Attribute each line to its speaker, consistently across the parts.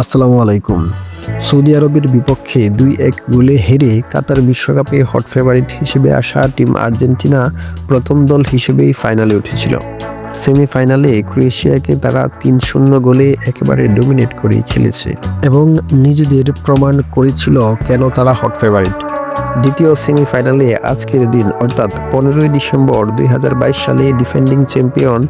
Speaker 1: আসসালামু আলাইকুম। সৌদি আরবের বিপক্ষে দুই এক গোলে হেরে কাতার বিশ্বকাপে হট ফেভারিট হিসেবে আসা টিম আর্জেন্টিনা প্রথম দল হিসেবেই ফাইনালে উঠেছিল। সেমিফাইনালে ক্রোয়েশিয়াকে তারা তিন শূন্য গোলে একেবারে ডোমিনেট করে খেলেছে এবং নিজেদের প্রমাণ করেছিল কেন তারা হট ফেভারিট দ্বিতীয় সেমিফাইনালে আজকের দিন, অর্থাৎ পনেরোই ডিসেম্বর দুই হাজার বাইশ সালে ডিফেন্ডিং চ্যাম্পিয়ন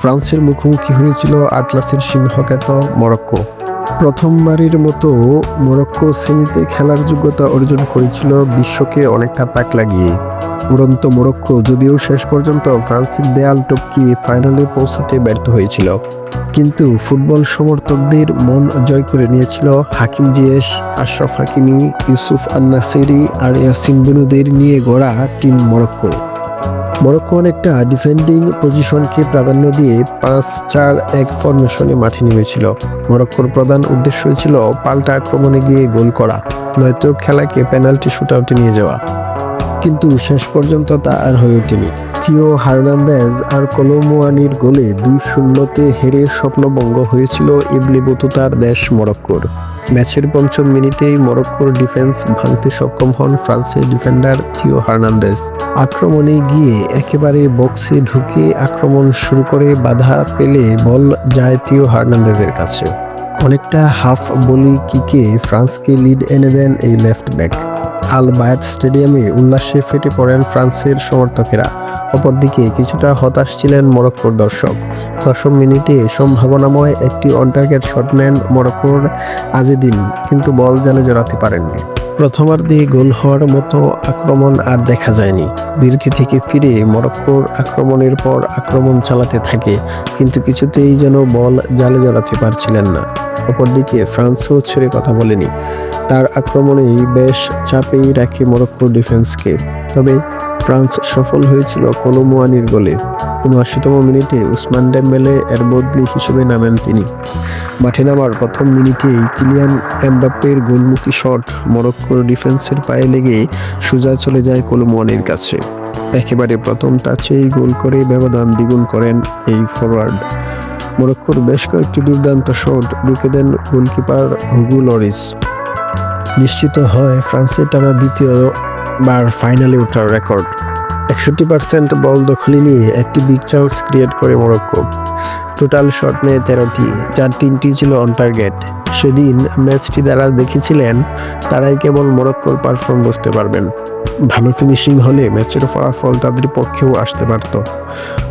Speaker 1: ফ্রান্সের মুখোমুখি হয়েছিল আটলাসের সিংহখ্যাত মরক্কো। প্রথমবারের মতো মরক্কো সেমিতে খেলার যোগ্যতা অর্জন করেছিল বিশ্বকে অনেকটা তাক লাগিয়ে। উড়ন্ত মরক্কো যদিও শেষ পর্যন্ত ফ্রান্সের দেয়াল টপকিয়ে ফাইনালে পৌঁছাতে ব্যর্থ হয়েছিল। কিন্তু ফুটবল সমর্থকদের মন জয় করে নিয়েছিল হাকিম জিয়েশ, আশরাফ হাকিমি, ইউসুফ আন্নাসেরি আর ইয়াসিন বুনুদের নিয়ে গড়া টিম মরক্কো। মরক্কো একটা ডিফেন্ডিং পজিশনকে প্রাধান্য দিয়ে পাঁচ চার এক ফরমেশনে মাঠে নেমেছিল। মরক্কোর প্রধান উদ্দেশ্য ছিল পাল্টা আক্রমণে গিয়ে গোল করা, নয়তো খেলাকে পেনাল্টি শুটআউটে নিয়ে যাওয়া। কিন্তু শেষ পর্যন্ত তা আর হয়ে ওঠেনি। থিও হার্নান্দেজ আর কলোমোয়ানির গোলে দুই শূন্যতে হেরে স্বপ্নভঙ্গ হয়েছিল ইবলি বতুতার দেশ মরক্কোর। ম্যাচের পঞ্চম মিনিটেই মরক্কোর ডিফেন্স ভাঙতে সক্ষম হন ফ্রান্সের ডিফেন্ডার থিও হার্নান্দেজ। আক্রমণে গিয়ে একেবারে বক্সে ঢুকে আক্রমণ শুরু করে, বাধা পেলে বল যায় থিও হার্নান্দেজের কাছে। অনেকটা হাফ বলি কিকে ফ্রান্সকে লিড এনে দেন এই লেফট ব্যাক। আল বায়াত স্টেডিয়ামে উল্লাসে ফেটে পড়েন ফ্রান্সের সমর্থকেরা। অপরদিকে কিছুটা হতাশ ছিলেন মরক্কোর দর্শক। দশম মিনিটে সম্ভাবনাময় একটি অনটার্গেট শট নেন মরক্কোর আজিদিন, কিন্তু বল জালে জড়াতে পারেননি। প্রথমার্ধে গোল হওয়ার মতো আক্রমণ আর দেখা যায়নি। বিরতি থেকে ফিরে মরক্কোর আক্রমণের পর আক্রমণ চালাতে থাকে, কিন্তু কিছুতেই যেন বল জালে জড়াতে পারছিলেন না। অপরদিকে ফ্রান্সও ছেড়ে কথা বলেনি। তার আক্রমণেই বেশ চাপেই রাখে মরক্কোর ডিফেন্সকে। তবে ফ্রান্স সফল হয়েছিল কলোমোয়ানির গোলে। উনআশিতম মিনিটে উসমান ডেম্বেলে এর বদলি হিসেবে নামেন তিনি। মাঠে নামার প্রথম মিনিটেই কিলিয়ান এমবাপ্পের গোলমুখী শট মরক্কোর ডিফেন্সের পায়ে লেগে সোজা চলে যায় কলোমোয়ানির কাছে। একেবারে প্রথম টাচেই গোল করে ব্যবধান দ্বিগুণ করেন এই ফরওয়ার্ড মরক্কোর বেশ কয়েকটি দুর্দান্ত শট ঢুকে দেন গোলকিপার হুগু লরিস। নিশ্চিত হয়, ফ্রান্সের টানা দ্বিতীয় বার ফাইনালে ওঠার রেকর্ড একষট্টি পার্সেন্ট বল দখলে নিয়ে একটি বিগ চান্স ক্রিয়েট করে মরক্কো। টোটাল শট নেয় তেরোটি, যার তিনটি ছিল অন টার্গেট সেদিন ম্যাচটি যারা দেখেছিলেন, তারাই কেবল মরক্কোর পারফর্ম বুঝতে পারবেন। ভালো ফিনিশিং হলে ম্যাচের ফলাফল তাদের পক্ষেও আসতে পারত।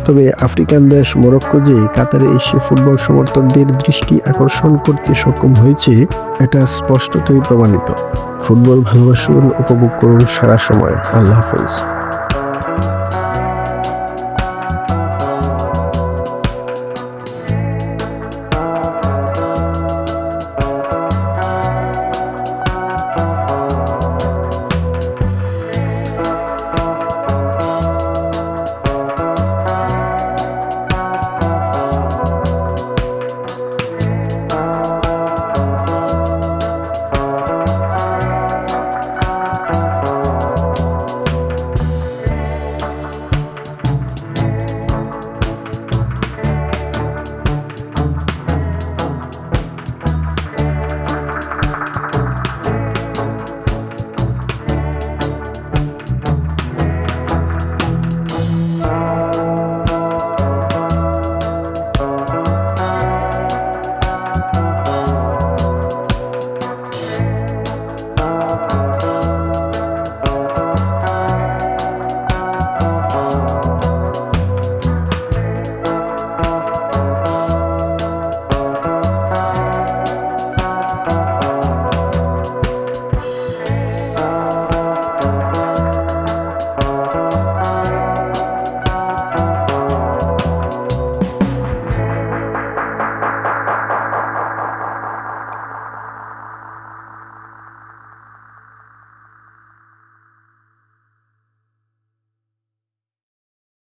Speaker 1: তবে আফ্রিকান দেশ মরক্কো যে কাতারে এসে ফুটবল সমর্থকদের দৃষ্টি আকর্ষণ করতে সক্ষম হয়েছে, এটা স্পষ্টতই প্রমাণিত। ফুটবল ভালোবাসুন উপভোগ করুন সারা সময়। আল্লাহ হাফেজ।